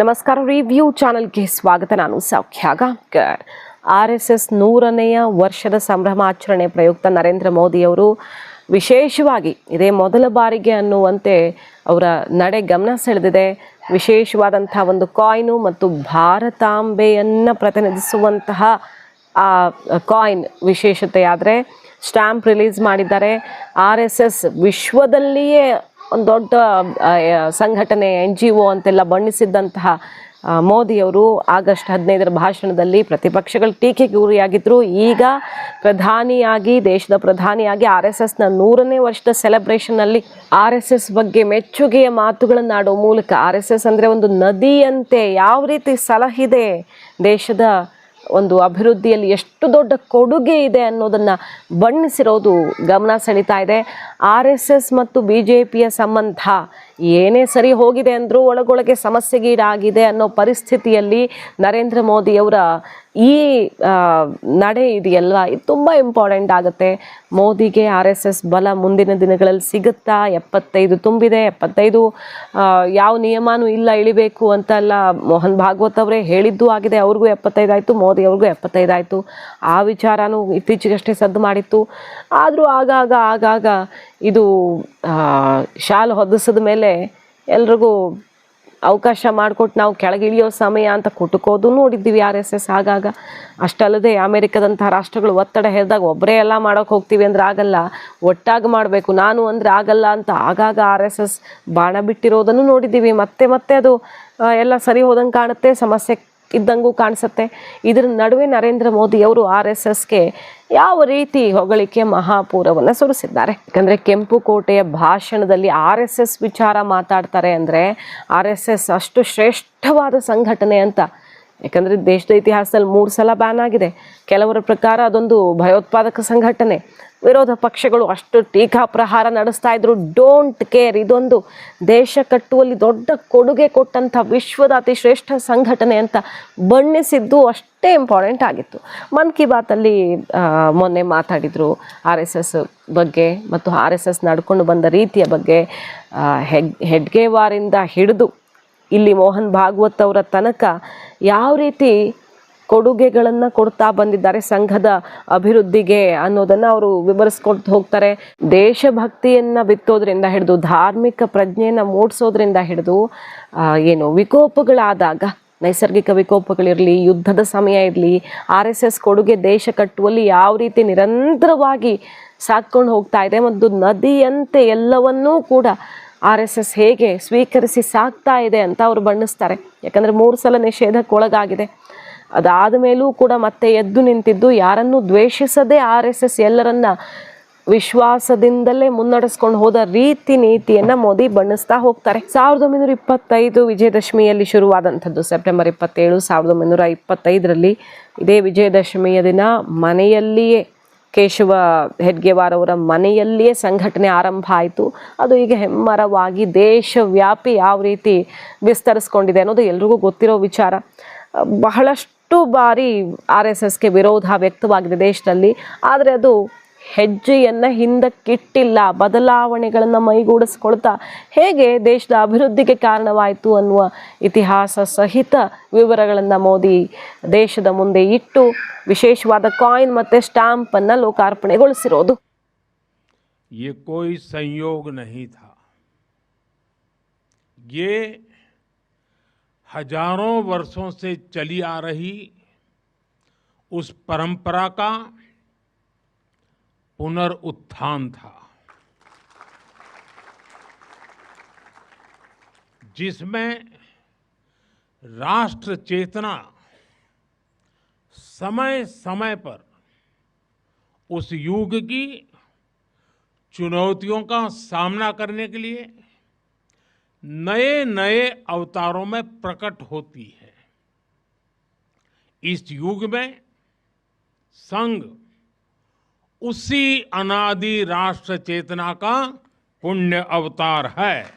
ನಮಸ್ಕಾರ ರಿವ್ಯೂ ಚಾನಲ್ಗೆ ಸ್ವಾಗತ. ನಾನು Saukhya Gaonkar R S S ನೂರನೆಯ ವರ್ಷದ ಸಂಭ್ರಮಾಚರಣೆ ಪ್ರಯುಕ್ತ ನರೇಂದ್ರ ಮೋದಿಯವರು ವಿಶೇಷವಾಗಿ ಇದೇ ಮೊದಲ ಬಾರಿಗೆ ಅನ್ನುವಂತೆ ಅವರ ನಡೆ ಗಮನ ಸೆಳೆದಿದೆ. ವಿಶೇಷವಾದಂತಹ ಒಂದು ಕಾಯಿನು ಮತ್ತು ಭಾರತಾಂಬೆಯನ್ನು ಪ್ರತಿನಿಧಿಸುವಂತಹ, ಆ ಕಾಯಿನ್ ವಿಶೇಷತೆಯಾದರೆ ಸ್ಟ್ಯಾಂಪ್ ರಿಲೀಸ್ ಮಾಡಿದ್ದಾರೆ. ಆರ್ ಎಸ್ ಎಸ್ ವಿಶ್ವದಲ್ಲಿಯೇ ಒಂದು ದೊಡ್ಡ ಸಂಘಟನೆ ಎನ್ ಜಿ ಒ ಅಂತೆಲ್ಲ ಬಣ್ಣಿಸಿದ್ದಂತಹ ಮೋದಿಯವರು ಆಗಸ್ಟ್ ಹದಿನೈದರ ಭಾಷಣದಲ್ಲಿ ಪ್ರತಿಪಕ್ಷಗಳ ಟೀಕೆಗೆ ಗುರಿಯಾಗಿದ್ದರು ಈಗ ಪ್ರಧಾನಿಯಾಗಿ, ದೇಶದ ಪ್ರಧಾನಿಯಾಗಿ ಆರ್ ಎಸ್ ಎಸ್ನ ನೂರನೇ ವರ್ಷದ ಸೆಲೆಬ್ರೇಷನ್ನಲ್ಲಿ ಆರ್ ಎಸ್ ಎಸ್ ಬಗ್ಗೆ ಮೆಚ್ಚುಗೆಯ ಮಾತುಗಳನ್ನಾಡೋ ಮೂಲಕ ಆರ್ ಎಸ್ ಎಸ್ ಅಂದರೆ ಒಂದು ನದಿಯಂತೆ ಯಾವ ರೀತಿ ಸಲಹಿದೆ ದೇಶದ ಒಂದು ಅಭಿವೃದ್ಧಿಯಲ್ಲಿ ಎಷ್ಟು ದೊಡ್ಡ ಕೊಡುಗೆ ಇದೆ ಅನ್ನೋದನ್ನು ಬಣ್ಣಿಸಿರೋದು ಗಮನ ಸೆಳೀತಾ ಇದೆ. ಆರ್ ಎಸ್ ಎಸ್ ಮತ್ತು ಬಿ ಜೆ ಪಿಯ ಸಂಬಂಧ ಏನೇ ಸರಿ ಹೋಗಿದೆ ಅಂದರೂ ಒಳಗೊಳಗೆ ಸಮಸ್ಯೆಗೀಡಾಗಿದೆ ಅನ್ನೋ ಪರಿಸ್ಥಿತಿಯಲ್ಲಿ ನರೇಂದ್ರ ಮೋದಿಯವರ ಈ ನಡೆ ಇದೆಯಲ್ವಾ? ಇದು ತುಂಬ ಇಂಪಾರ್ಟೆಂಟ್ ಆಗುತ್ತೆ. ಮೋದಿಗೆ ಆರ್ ಎಸ್ ಎಸ್ ಬಲ ಮುಂದಿನ ದಿನಗಳಲ್ಲಿ ಸಿಗುತ್ತಾ? ಎಪ್ಪತ್ತೈದು ತುಂಬಿದೆ. ಎಪ್ಪತ್ತೈದು ಯಾವ ನಿಯಮನೂ ಇಲ್ಲ ಇಳಿಬೇಕು ಅಂತೆಲ್ಲ ಮೋಹನ್ ಭಾಗವತ್ ಅವರೇ ಹೇಳಿದ್ದು ಆಗಿದೆ. ಅವ್ರಿಗೂ ಎಪ್ಪತ್ತೈದು ಆಯಿತು, ಮೋದಿ ಅವ್ರಿಗೂ ಎಪ್ಪತ್ತೈದು ಆಯಿತು. ಆ ವಿಚಾರನೂ ಇತ್ತೀಚೆಗಷ್ಟೇ ಸದ್ದು ಮಾಡಿತ್ತು. ಆದರೂ ಆಗಾಗ ಆಗಾಗ ಇದು ಶಾಲು ಹೊದಿಸಿದ ಮೇಲೆ ಎಲ್ರಿಗೂ ಅವಕಾಶ ಮಾಡಿಕೊಟ್ಟು ನಾವು ಕೆಳಗಿಳಿಯೋ ಸಮಯ ಅಂತ ಕುಟುಕೋದು ನೋಡಿದ್ದೀವಿ ಆರ್ ಎಸ್ ಎಸ್ ಆಗಾಗ. ಅಷ್ಟಲ್ಲದೆ ಅಮೆರಿಕದಂತಹ ರಾಷ್ಟ್ರಗಳು ಒತ್ತಡ ಹೇರಿದಾಗ ಒಬ್ಬರೇ ಎಲ್ಲ ಮಾಡೋಕೆ ಹೋಗ್ತೀವಿ ಅಂದ್ರೆ ಆಗಲ್ಲ. ಒಟ್ಟಾಗಿ ಮಾಡಬೇಕು. ನಾನು ಅಂದರೆ ಆಗಲ್ಲ ಅಂತ ಆಗಾಗ ಆರ್ ಎಸ್ ಎಸ್ ಬಾಣ ಬಿಟ್ಟಿರೋದನ್ನು ನೋಡಿದ್ದೀವಿ. ಮತ್ತೆ ಮತ್ತೆ ಅದು ಎಲ್ಲ ಸರಿ ಹೋದಂಗೆ ಕಾಣುತ್ತೆ. ಸಮಸ್ಯೆ ಇದ್ದಂಗೂ ಕಾಣಿಸುತ್ತೆ. ಇದರ ನಡುವೆ ನರೇಂದ್ರ ಮೋದಿ ಅವರು ಆರ್ ಎಸ್ ಎಸ್ಗೆ ಯಾವ ರೀತಿ ಹೊಗಳಿಕೆ ಮಹಾಪೂರವನ್ನು ಸುರಿಸಿದ್ದಾರೆ. ಯಾಕಂದರೆ ಕೆಂಪು ಕೋಟೆಯ ಭಾಷಣದಲ್ಲಿ ಆರ್ ಎಸ್ ಎಸ್ ವಿಚಾರ ಮಾತಾಡ್ತಾರೆ ಅಂದರೆ ಆರ್ ಎಸ್ ಎಸ್ ಅಷ್ಟು ಶ್ರೇಷ್ಠವಾದ ಸಂಘಟನೆ ಅಂತ. ಯಾಕಂದರೆ ದೇಶದ ಇತಿಹಾಸದಲ್ಲಿ ಮೂರು ಸಲ ಬ್ಯಾನ್ ಆಗಿದೆ. ಕೆಲವರ ಪ್ರಕಾರ ಅದೊಂದು ಭಯೋತ್ಪಾದಕ ಸಂಘಟನೆ. ವಿರೋಧ ಪಕ್ಷಗಳು ಅಷ್ಟು ಟೀಕಾ ಪ್ರಹಾರ ನಡೆಸ್ತಾ ಇದ್ರು. ಡೋಂಟ್ ಕೇರ್ ಇದೊಂದು ದೇಶ ಕಟ್ಟುವಲ್ಲಿ ದೊಡ್ಡ ಕೊಡುಗೆ ಕೊಟ್ಟಂಥ ವಿಶ್ವದ ಅತಿ ಶ್ರೇಷ್ಠ ಸಂಘಟನೆ ಅಂತ ಬಣ್ಣಿಸಿದ್ದು ಅಷ್ಟೇ ಇಂಪಾರ್ಟೆಂಟ್ ಆಗಿತ್ತು. ಮನ್ ಕಿ ಬಾತಲ್ಲಿ ಮೊನ್ನೆ ಮಾತಾಡಿದರು ಆರ್ ಎಸ್ ಎಸ್ ಬಗ್ಗೆ ಮತ್ತು ಆರ್ ಎಸ್ ಎಸ್ ನಡ್ಕೊಂಡು ಬಂದ ರೀತಿಯ ಬಗ್ಗೆ ಹೆಗ್ ಹೆಡ್ಗೆವಾರಿಂದ ಹಿಡಿದು ಇಲ್ಲಿ ಮೋಹನ್ ಭಾಗವತ್ ಅವರ ತನಕ ಯಾವ ರೀತಿ ಕೊಡುಗೆಗಳನ್ನು ಕೊಡ್ತಾ ಬಂದಿದ್ದಾರೆ ಸಂಘದ ಅಭಿವೃದ್ಧಿಗೆ ಅನ್ನೋದನ್ನು ಅವರು ವಿವರಿಸ್ಕೊಳ್ತಾ ಹೋಗ್ತಾರೆ. ದೇಶಭಕ್ತಿಯನ್ನು ಬಿತ್ತೋದ್ರಿಂದ ಹಿಡಿದು, ಧಾರ್ಮಿಕ ಪ್ರಜ್ಞೆಯನ್ನು ಮೂಡಿಸೋದ್ರಿಂದ ಹಿಡಿದು ಏನು ವಿಕೋಪಗಳಾದಾಗ, ನೈಸರ್ಗಿಕ ವಿಕೋಪಗಳಿರಲಿ, ಯುದ್ಧದ ಸಮಯ ಇರಲಿ, ಆರ್ ಎಸ್ ಎಸ್ ಕೊಡುಗೆ ದೇಶ ಕಟ್ಟುವಲ್ಲಿ ಯಾವ ರೀತಿ ನಿರಂತರವಾಗಿ ಸಾಕ್ಕೊಂಡು ಹೋಗ್ತಾ ಇದೆ ಮತ್ತು ನದಿಯಂತೆ ಎಲ್ಲವನ್ನೂ ಕೂಡ ಆರ್ ಎಸ್ ಎಸ್ ಹೇಗೆ ಸ್ವೀಕರಿಸಿ ಸಾಕ್ತಾ ಇದೆ ಅಂತ ಅವರು ಬಣ್ಣಿಸ್ತಾರೆ. ಯಾಕಂದರೆ ಮೂರು ಸಲ ನಿಷೇಧಕ್ಕೆ ಒಳಗಾಗಿದೆ ಅದಾದ ಮೇಲೂ ಕೂಡ ಮತ್ತೆ ಎದ್ದು ನಿಂತಿದ್ದು ಯಾರನ್ನು ದ್ವೇಷಿಸದೆ ಆರ್ ಎಸ್ ಎಸ್ ಎಲ್ಲರನ್ನ ವಿಶ್ವಾಸದಿಂದಲೇ ಮುನ್ನಡೆಸ್ಕೊಂಡು ಹೋದ ರೀತಿ ನೀತಿಯನ್ನ ಮೋದಿ ಬಣ್ಣಿಸ್ತಾ ಹೋಗ್ತಾರೆ. ಸಾವಿರದ ಒಂಬೈನೂರ ಇಪ್ಪತ್ತೈದು ವಿಜಯದಶಮಿಯಲ್ಲಿ ಶುರುವಾದಂಥದ್ದು ಸೆಪ್ಟೆಂಬರ್ ಇಪ್ಪತ್ತೇಳು, ಸಾವಿರದ ಒಂಬೈನೂರ ಇಪ್ಪತ್ತೈದರಲ್ಲಿ. ಇದೇ ವಿಜಯದಶಮಿಯ ದಿನ ಮನೆಯಲ್ಲಿಯೇ ಕೇಶವ ಹೆಡ್ಗೆವಾರ್ ಅವರ ಮನೆಯಲ್ಲಿಯೇ ಸಂಘಟನೆ ಆರಂಭ ಆಯಿತು. ಅದು ಈಗ ಹೆಮ್ಮರವಾಗಿ ದೇಶವ್ಯಾಪಿ ಯಾವ ರೀತಿ ವಿಸ್ತರಿಸ್ಕೊಂಡಿದೆ ಅನ್ನೋದು ಎಲ್ರಿಗೂ ಗೊತ್ತಿರೋ ವಿಚಾರ. ಬಹಳಷ್ಟು ಬಾರಿ ಆರ್ ಎಸ್ ಎಸ್ಗೆ ವಿರೋಧ ವ್ಯಕ್ತವಾಗಿದೆ ದೇಶದಲ್ಲಿ ಆದರೆ ಅದು ಹೆಜ್ಜೆಯನ್ನು ಹಿಂದಕ್ಕಿಟ್ಟಿಲ್ಲ ಬದಲಾವಣೆಗಳನ್ನು ಮೈಗೂಡಿಸ್ಕೊಳ್ತಾ ಹೇಗೆ ದೇಶದ ಅಭಿವೃದ್ಧಿಗೆ ಕಾರಣವಾಯಿತು ಅನ್ನುವ ಇತಿಹಾಸ ಸಹಿತ ವಿವರಗಳನ್ನು ಮೋದಿ ದೇಶದ ಮುಂದೆ ಇಟ್ಟು ವಿಶೇಷವಾದ ಕಾಯಿನ್ ಮತ್ತು ಸ್ಟಾಂಪನ್ನು ಲೋಕಾರ್ಪಣೆಗೊಳಿಸಿರೋದು ये कोई संयोग नहीं था ये हज़ारों वर्षों से चली आ रही उस परंपरा का पुनरुत्थान था। जिसमें राष्ट्र चेतना समय समय पर उस युग की चुनौतियों का सामना करने के लिए नए नए अवतारों में प्रकट होती है। इस युग में संघ उसी अनादि राष्ट्र चेतना का पुण्य अवतार है।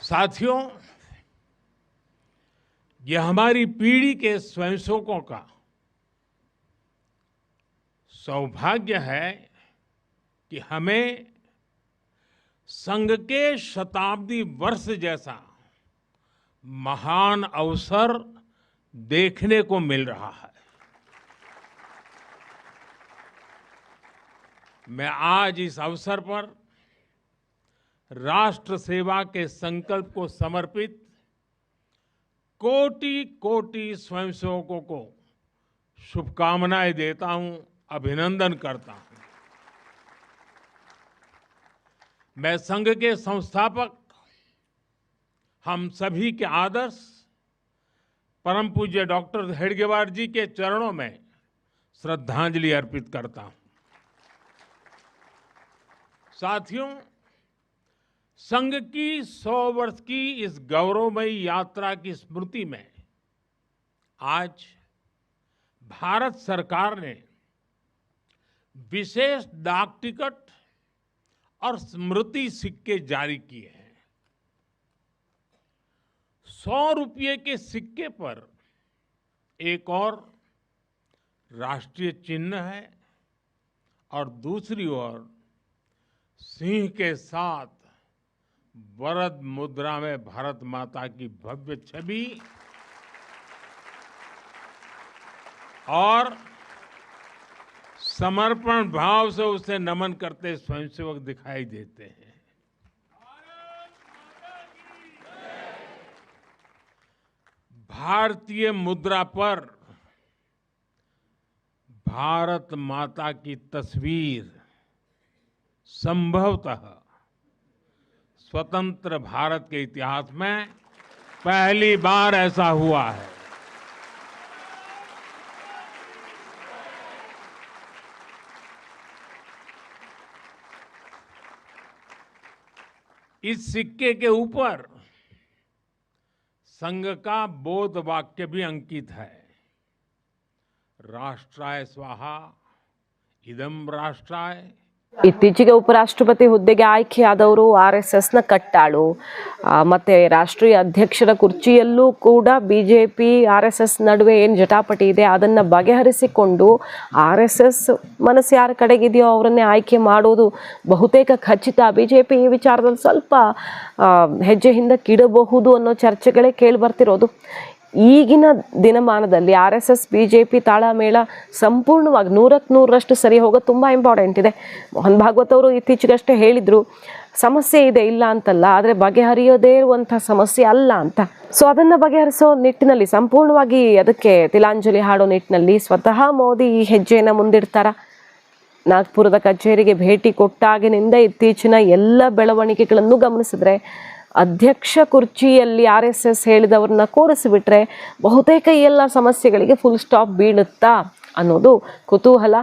साथियों यह हमारी पीढ़ी के स्वयंसेवकों का सौभाग्य है कि हमें संघ के शताब्दी वर्ष जैसा महान अवसर देखने को मिल रहा है। मैं आज इस अवसर पर राष्ट्र सेवा के संकल्प को समर्पित कोटि कोटि स्वयंसेवकों को शुभकामनाएँ देता हूँ, अभिनंदन करता हूँ। मैं संघ के संस्थापक, हम सभी के आदर्श, परम पूज्य डॉक्टर हेडगेवार जी के चरणों में श्रद्धांजलि अर्पित करता हूँ। साथियों संघ की सौ वर्ष की इस गौरवमयी यात्रा की स्मृति में आज भारत सरकार ने विशेष डाक टिकट और स्मृति सिक्के जारी किए हैं। सौ रुपये के सिक्के पर एक और राष्ट्रीय चिन्ह है और दूसरी ओर सिंह के साथ वरद मुद्रा में भारत माता की भव्य छवि और समर्पण भाव से उसे नमन करते स्वयंसेवक दिखाई देते हैं। भारतीय मुद्रा पर भारत माता की तस्वीर संभवतः स्वतंत्र भारत के इतिहास में पहली बार ऐसा हुआ है। इस सिक्के के ऊपर संघ का बोध वाक्य भी अंकित है। राष्ट्राय स्वाहा इदम राष्ट्राय ಇತ್ತೀಚೆಗೆ ಉಪರಾಷ್ಟ್ರಪತಿ ಹುದ್ದೆಗೆ ಆಯ್ಕೆಯಾದವರು ಆರ್ ಎಸ್ ಎಸ್ನ ಕಟ್ಟಾಳು. ಮತ್ತೆ ರಾಷ್ಟ್ರೀಯ ಅಧ್ಯಕ್ಷರ ಕುರ್ಚಿಯಲ್ಲೂ ಕೂಡ B J P R S S ನಡುವೆ ಏನು ಜಟಾಪಟಿ ಇದೆ ಅದನ್ನು ಬಗೆಹರಿಸಿಕೊಂಡು ಆರ್ ಎಸ್ ಎಸ್ ಮನಸ್ಸು ಯಾರ ಕಡೆಗಿದೆಯೋ ಅವರನ್ನೇ ಆಯ್ಕೆ ಮಾಡೋದು ಬಹುತೇಕ ಖಚಿತ. ಬಿ ಜೆ ಪಿ ಈ ವಿಚಾರದಲ್ಲಿ ಸ್ವಲ್ಪ ಹೆಜ್ಜೆ ಹಿಂದಕ್ಕಿಡಬಹುದು ಅನ್ನೋ ಚರ್ಚೆಗಳೇ ಕೇಳಿ ಬರ್ತಿರೋದು. ಈಗಿನ ದಿನಮಾನದಲ್ಲಿ R S S, B J P, ತಾಳಮೇಳ ಸಂಪೂರ್ಣವಾಗಿ ನೂರಕ್ಕೆ ನೂರರಷ್ಟು ಸರಿ ಹೋಗೋದು ತುಂಬ ಇಂಪಾರ್ಟೆಂಟ್ ಇದೆ. ಮೋಹನ್ ಭಾಗವತ್ ಅವರು ಇತ್ತೀಚೆಗಷ್ಟೇ ಹೇಳಿದರು, ಸಮಸ್ಯೆ ಇದೆ ಇಲ್ಲ ಅಂತಲ್ಲ, ಆದರೆ ಬಗೆಹರಿಯೋದೇ ಇರುವಂಥ ಸಮಸ್ಯೆ ಅಲ್ಲ ಅಂತ. ಸೊ ಅದನ್ನು ಬಗೆಹರಿಸೋ ನಿಟ್ಟಿನಲ್ಲಿ, ಸಂಪೂರ್ಣವಾಗಿ ಅದಕ್ಕೆ ತಿಲಾಂಜಲಿ ಹಾಡೋ ನಿಟ್ಟಿನಲ್ಲಿ ಸ್ವತಃ ಮೋದಿ ಈ ಹೆಜ್ಜೆಯನ್ನು ಮುಂದಿಡ್ತಾರ? ನಾಗ್ಪುರದ ಕಚೇರಿಗೆ ಭೇಟಿ ಕೊಟ್ಟಾಗಿನಿಂದ ಇತ್ತೀಚಿನ ಎಲ್ಲ ಬೆಳವಣಿಗೆಗಳನ್ನು ಗಮನಿಸಿದ್ರೆ ಅಧ್ಯಕ್ಷ ಕುರ್ಚಿಯಲ್ಲಿ ಆರ್ ಎಸ್ ಎಸ್ ಹೇಳಿದವ್ರನ್ನ ಕೂರಿಸಿಬಿಟ್ರೆ ಬಹುತೇಕ ಎಲ್ಲ ಸಮಸ್ಯೆಗಳಿಗೆ ಫುಲ್ ಸ್ಟಾಪ್ ಬೀಳುತ್ತಾ ಅನ್ನೋದು ಕುತೂಹಲ.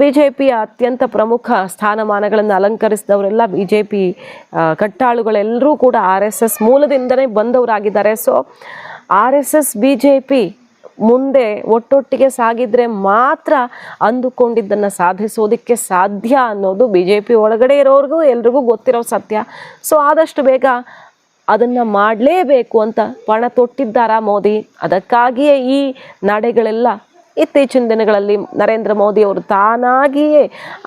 ಬಿ ಜೆ ಪಿಯ ಅತ್ಯಂತ ಪ್ರಮುಖ ಸ್ಥಾನಮಾನಗಳನ್ನು ಅಲಂಕರಿಸಿದವರೆಲ್ಲ ಬಿ ಜೆ ಪಿ ಕಟ್ಟಾಳುಗಳೆಲ್ಲರೂ ಕೂಡ ಆರ್ ಎಸ್ ಎಸ್ ಮೂಲದಿಂದನೇ ಬಂದವರಾಗಿದ್ದಾರೆ. So R S S B J P ಮುಂದೆ ಒಟ್ಟೊಟ್ಟಿಗೆ ಸಾಗಿದ್ರೆ ಮಾತ್ರ ಅಂದುಕೊಂಡಿದ್ದನ್ನು ಸಾಧಿಸೋದಕ್ಕೆ ಸಾಧ್ಯ ಅನ್ನೋದು ಬಿ ಜೆ ಪಿ ಒಳಗಡೆ ಇರೋರಿಗೂ ಎಲ್ರಿಗೂ ಗೊತ್ತಿರೋ ಸತ್ಯ. ಸೊ ಆದಷ್ಟು ಬೇಗ ಅದನ್ನು ಮಾಡಲೇಬೇಕು ಅಂತ ಪಣ ತೊಟ್ಟಿದ್ದಾರಾ ಮೋದಿ? ಅದಕ್ಕಾಗಿಯೇ ಈ ನಡೆಗಳೆಲ್ಲ ಇತ್ತೀಚಿನ ದಿನಗಳಲ್ಲಿ ನರೇಂದ್ರ ಮೋದಿ ಅವರು ತಾನಾಗಿಯೇ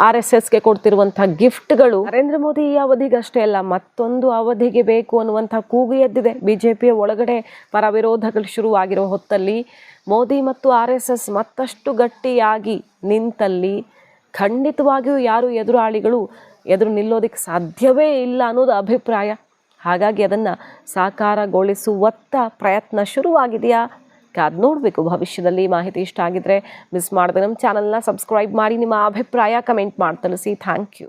ಆರ್ ಎಸ್ ಎಸ್ಗೆ ಕೊಡ್ತಿರುವಂಥ ಗಿಫ್ಟ್ಗಳು. ನರೇಂದ್ರ ಮೋದಿ ಈ ಅವಧಿಗಷ್ಟೇ ಅಲ್ಲ, ಮತ್ತೊಂದು ಅವಧಿಗೆ ಬೇಕು ಅನ್ನುವಂಥ ಕೂಗು ಎದ್ದಿದೆ. ಬಿ ಜೆ ಪಿಯ ಒಳಗಡೆ ಪರ ವಿರೋಧಗಳು ಶುರುವಾಗಿರೋ ಹೊತ್ತಲ್ಲಿ ಮೋದಿ ಮತ್ತು ಆರ್ ಎಸ್ ಎಸ್ ಮತ್ತಷ್ಟು ಗಟ್ಟಿಯಾಗಿ ನಿಂತಲ್ಲಿ ಖಂಡಿತವಾಗಿಯೂ ಯಾರು ಎದುರಾಳಿಗಳು ಎದುರು ನಿಲ್ಲೋದಕ್ಕೆ ಸಾಧ್ಯವೇ ಇಲ್ಲ ಅನ್ನೋದು ಅಭಿಪ್ರಾಯ. ಹಾಗಾಗಿ ಅದನ್ನು ಸಾಕಾರಗೊಳಿಸುವತ್ತ ಪ್ರಯತ್ನ ಶುರುವಾಗಿದೆಯಾ? ಅದು ನೋಡಬೇಕು. ಭವಿಷ್ಯದಲ್ಲಿ ಮಾಹಿತಿ ಇಷ್ಟ ಆಗಿದ್ರೆ ಮಿಸ್ ಮಾಡಿದ್ರೆ ನಮ್ಮ ಚಾನಲ್ನ ಸಬ್ಸ್ಕ್ರೈಬ್ ಮಾಡಿ. ನಿಮ್ಮ ಅಭಿಪ್ರಾಯ ಕಮೆಂಟ್ ಮಾಡಿ ತಿಳಿಸಿ ಥ್ಯಾಂಕ್ ಯು